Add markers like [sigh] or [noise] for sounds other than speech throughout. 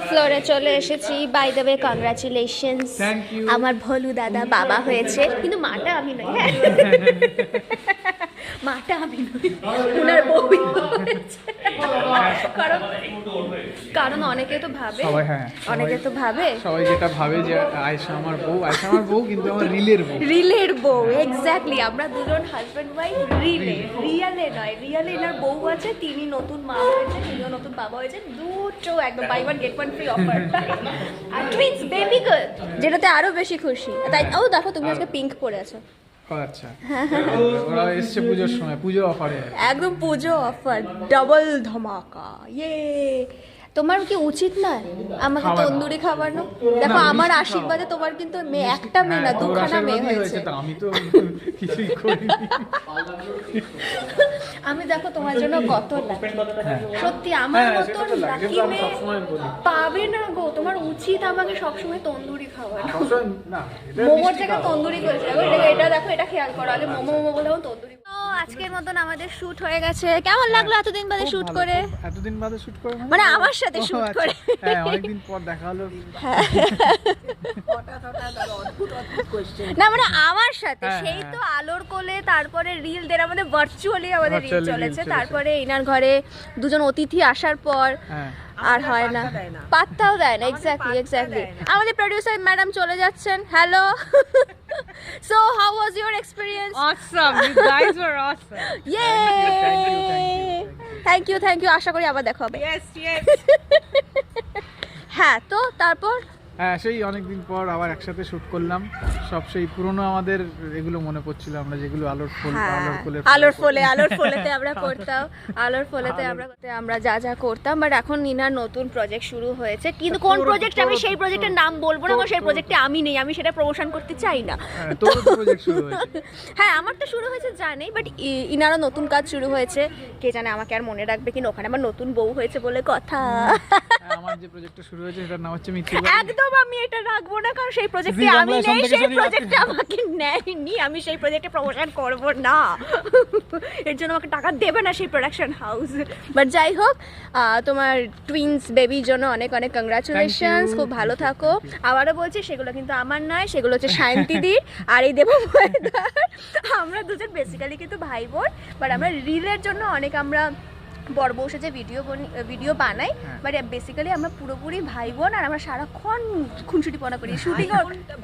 ফ্লোরে চলে এসেছি। বাই দ্য ওয়ে কংগ্রাচুলেশনস আমার ভলু দাদা বাবা হয়েছে। কিন্তু মাটা আমি নই হ্যাঁ। [laughs] মাটা আমি নই। ওনার বউই হয়েছে। কারণ কারণ অনেকে তো ভাবে। সবাই হ্যাঁ অনেকে তো ভাবে। সবাই যেটা ভাবে যে আয়সা আমার বউ আয়সা আমার বউ কিন্তু আমার রিলের বউ। রিলের বউ এক্স্যাক্টলি আমরা দুজন হাজব্যান্ড ওয়াইফ রিলে। রিয়ালে নয় রিয়ালে এনার বউ আছে তিনি নতুন মা হয়েছে তিনিও নতুন বাবা হয়েছে দুটো একদম buy one get one free offer আর টুইন্স বেবি গার্ল যেটাতে আরও বেশি খুশি। তাই ও দেখো তুমি আজকে পিঙ্ক পরে আছো। আচ্ছা। [laughs] ওরা এসছে পুজোর সময় পুজো অফারে একদম পুজো অফার ডাবল ধমাকা ইয়ে তোমার কি উচিত না আমাকে তন্দুরি খাওয়ানো? দেখো আমার আশীর্বাদে তোমার কিন্তু মেয়ে একটা মেয়ে না হ্যাঁ, দুখানা মেয়ে হয়েছে। আমি তো [laughs] কিছুই করিনি। আমি দেখো তোমার জন্য কত সত্যি আমার হ্যাঁ, মতন সেটা তো লাগে, লাকি মেয়ে পাবে না গো। তোমার উচিত আমাকে সবসময় তন্দুরি খাওয়ানো। মোমোর জায়গায় তন্দুরি করেছে। দেখো এটা দেখো এটা খেয়াল করো। আগে মোমো মোমো বলে তন্দুরি আজকের মতন আমাদের শুট হয়ে গেছে। কেমন লাগল এতদিন বাদে শুট করে? এতদিন বাদে শুট করে মানে আমার সাথে শুট আচ্ছা। করে। হ্যাঁ অনেকদিন পর দেখা হলো। না মানে আমার সাথে হ্যাঁ, সেই হ্যাঁ। তো আলোর কোলে তারপরে রিল দের আমাদের ভার্চুয়ালি আমাদের রিল চলেছে। তারপরে ইনার ঘরে দুজন অতিথি আসার পর হ্যাঁ। আর হয় না। পাত্তাও দেয় না এক্স্যাক্টলি এক্স্যাক্টলি আমাদের প্রোডিউসার ম্যাডাম চলে যাচ্ছেন। Hello so [laughs] experience Awesome. You guys were awesome. Yeah thank you thank you আশা করি আবার দেখা হবে Yes, yes. [laughs] হ্যাঁ তো তারপর হ্যাঁ সেই অনেকদিন পর আবার একসাথে শুট করলাম। সব সেই পুরনো আমাদের এগুলো মনে পড়ছিল আমরা যেগুলো আলোর ফুল হ্যাঁ, আলোর ফুলে আলোর ফলে আলোর ফলেতে আমরা [laughs] করতাম আলোর ফলেতে আমরা আমরা যা যা করতাম বাট এখন নিনার নতুন প্রজেক্ট শুরু হয়েছে। কিন্তু কোন প্রজেক্ট আমি সেই প্রজেক্টের নাম বলব না কারণ সেই প্রজেক্টে আমি নেই আমি সেটা প্রমোশন করতে চাই না। হ্যাঁ, শুরু [laughs] হ্যাঁ আমার তো শুরু হয়েছে জানি বাট ইনারও নতুন কাজ শুরু হয়েছে। কে জানে আমাকে আর মনে রাখবে কিনা ওখানে আমার নতুন বউ হয়েছে বলে কথা। [laughs] আমার যে প্রজেক্টটা শুরু হয়েছে সেটার নাম হচ্ছে মিথিল একদম আমি এটা রাখব না কারণ সেই প্রজেক্টে আমি নেই সেই প্রজেক্টে আমাকে নেয়নি আমি সেই প্রজেক্টে প্রমোশন করব না। এর জন্য আমাকে টাকা দেবে না সেই প্রোডাকশন হাউস বাট যাই হোক তোমার টুইন্স বেবির জন্য অনেক অনেক কংগ্রাচুলেশনস খুব ভালো থাকো। আবারও বলছি সেগুলো কিন্তু আমার নয় সেগুলো হচ্ছে শান্তিদির আর এই দেব আমরা দুজন বেসিক্যালি কিন্তু ভাই বোন বাট আমরা রিলের জন্য অনেক আমরা বড় বসে যে ভিডিও ভিডিও বানাই হ্যাঁ। বাট বেসিক্যালি আমরা পুরোপুরি ভাই বোন আর আমরা সারাক্ষণ খুনসুটিপনা করি শুটিং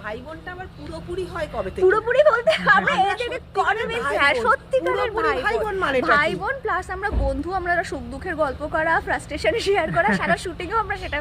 ভাই বোনটা- আমার পুরোপুরি হয় কবে থেকে? পুরোপুরি বলতে আমরা এই হ্যাঁ। সত্যিকারের ভাই ভাই বোন মানে ভাই বোন প্লাস আমরা বন্ধু আমরা সুখ দুঃখের গল্প করা ফ্রাস্ট্রেশন শেয়ার করা সারা শুটিংও আমরা সেটা